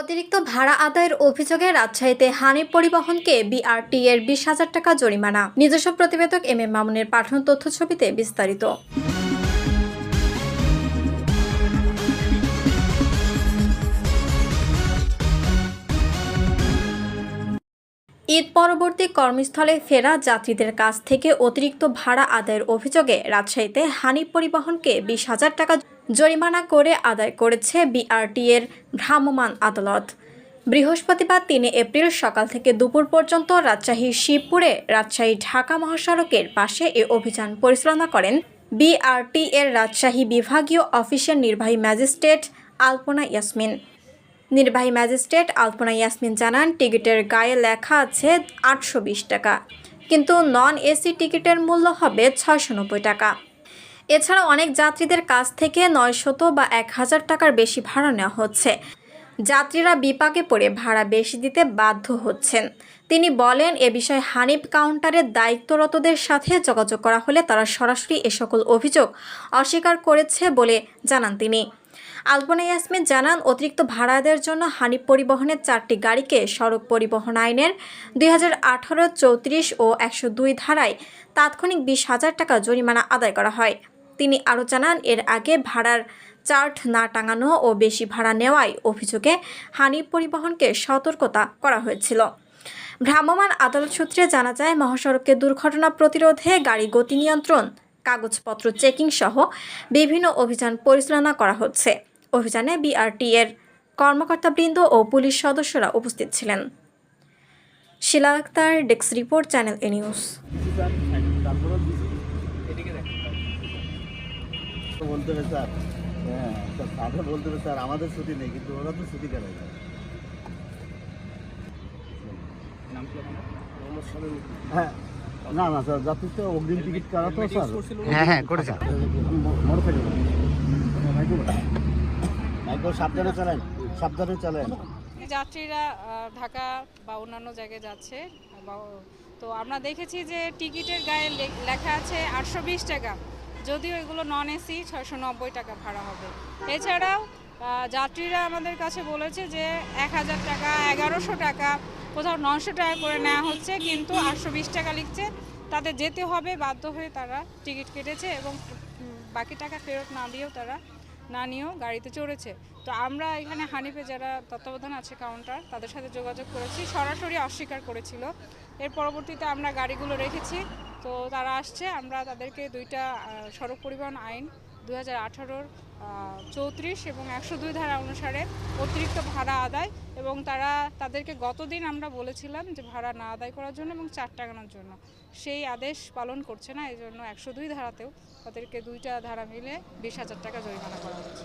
অতিরিক্ত ভাড়া আদায়ের অভিযোগে রাজশাহীতে হানিফ পরিবহনকে বিআরটি এর বিশ হাজার টাকা জরিমানা। নিজস্ব প্রতিবেদক এম এ মামুনের পাঠানো তথ্য ছবিতে বিস্তারিত। ঈদ পরবর্তী কর্মস্থলে ফেরা যাত্রীদের কাছ থেকে অতিরিক্ত ভাড়া আদায়ের অভিযোগে রাজশাহীতে হানি পরিবহনকে বিশ হাজার টাকা জরিমানা করে আদায় করেছে বিআরটি এর ভ্রাম্যমাণ আদালত। বৃহস্পতিবার তিন এপ্রিল সকাল থেকে দুপুর পর্যন্ত রাজশাহীর শিবপুরে রাজশাহী ঢাকা মহাসড়কের পাশে এ অভিযান পরিচালনা করেন বিআরটি এর রাজশাহী বিভাগীয় অফিসের নির্বাহী ম্যাজিস্ট্রেট আলপনা ইয়াসমিন। নির্বাহী ম্যাজিস্ট্রেট আলপনা ইয়াসমিন জানান, টিকিটের গায়ে লেখা আছে আটশো বিশ টাকা, কিন্তু নন এসি টিকিটের মূল্য হবে ছয়শো নব্বই টাকা। এছাড়া অনেক যাত্রীদের কাছ থেকে নয়শত বা এক হাজার টাকার বেশি ভাড়া নেওয়া হচ্ছে। যাত্রীরা বিপাকে পড়ে ভাড়া বেশি দিতে বাধ্য হচ্ছেন। তিনি বলেন, এ বিষয়ে হানিফ কাউন্টারের দায়িত্বরতদের সাথে যোগাযোগ করা হলে তারা সরাসরি এ সকল অভিযোগ অস্বীকার করেছে বলে জানান তিনি। আলপনা ইয়াসমিন জানান, অতিরিক্ত ভাড়া আদায়ের জন্য হানিফ পরিবহনের চারটি গাড়িকে সড়ক পরিবহন আইনের দুই হাজার আঠারো, চৌত্রিশ ও একশো দুই ধারায় তাৎক্ষণিক বিশ হাজার টাকা জরিমানা আদায় করা হয়। তিনি আরও জানান, এর আগে ভাড়ার চার্ট না টাঙানো ও বেশি ভাড়া নেওয়ায় অভিযোগে হানিফ পরিবহনকে সতর্কতা করা হয়েছিল। ভ্রাম্যমাণ আদালত সূত্রে জানা যায়, মহাসড়কে দুর্ঘটনা প্রতিরোধে গাড়ি গতি নিয়ন্ত্রণ কাগজপত্র চেকিং সহ বিভিন্ন অভিযান পরিচালনা করা হচ্ছে। অভিযানে বিআরটি এর কর্মকর্তাবৃন্দ ও পুলিশ সদস্যরা উপস্থিত ছিলেন। Shila Akhter desk report channel A news. বলতে হবে স্যার হ্যাঁ তো বলতে হবে স্যার আমাদের ছুটি নেই কিন্তু ওরা তো ছুটি কেন হ্যাঁ না না স্যার যাত্রী তো অগ্রিম টিকিট কাটা তো স্যার। হ্যাঁ হ্যাঁ করেছে। মোটর সাইকেল মাইক্রো সাবধানে চালান সাবধানে চালান যাত্রীরা ঢাকা বা অন্যান্য জায়গায় যাচ্ছে তো আমরা দেখেছি যে টিকিটের গায়ে লেখা আছে আটশো বিশ টাকা যদিও এগুলো নন এসি ছয়শো নব্বই টাকা ভাড়া হবে। এছাড়াও যাত্রীরা আমাদের কাছে বলেছে যে এক হাজার টাকা এগারোশো টাকা কোথাও নশো টাকা করে নেওয়া হচ্ছে, কিন্তু আটশো বিশ টাকা লিখছে। তাদের যেতে হবে, বাধ্য হয়ে তারা টিকিট কেটেছে এবং বাকি টাকা ফেরত না দিয়েও তারা না নিয়েও গাড়িতে চড়েছে। তো আমরা এখানে হানিফে যারা তত্ত্বাবধান আছে কাউন্টার তাদের সাথে যোগাযোগ করেছি। সরাসরি অস্বীকার করেছিল। এর পরবর্তীতে আমরা গাড়িগুলো রেখেছি। তো তারা আসছে, আমরা তাদেরকে দুইটা সড়ক পরিবহন আইন দু হাজার আঠারোর চৌত্রিশ এবং একশো দুই ধারা অনুসারে অতিরিক্ত ভাড়া আদায় এবং তারা তাদেরকে গতদিন আমরা বলেছিলাম যে ভাড়া না আদায় করার জন্য এবং চার টাকানোর জন্য। সেই আদেশ পালন করছে না এই জন্য একশো দুই ধারাতেও তাদেরকে দুইটা ধারা মিলে বিশ হাজার টাকা জরিমানা করা হচ্ছে।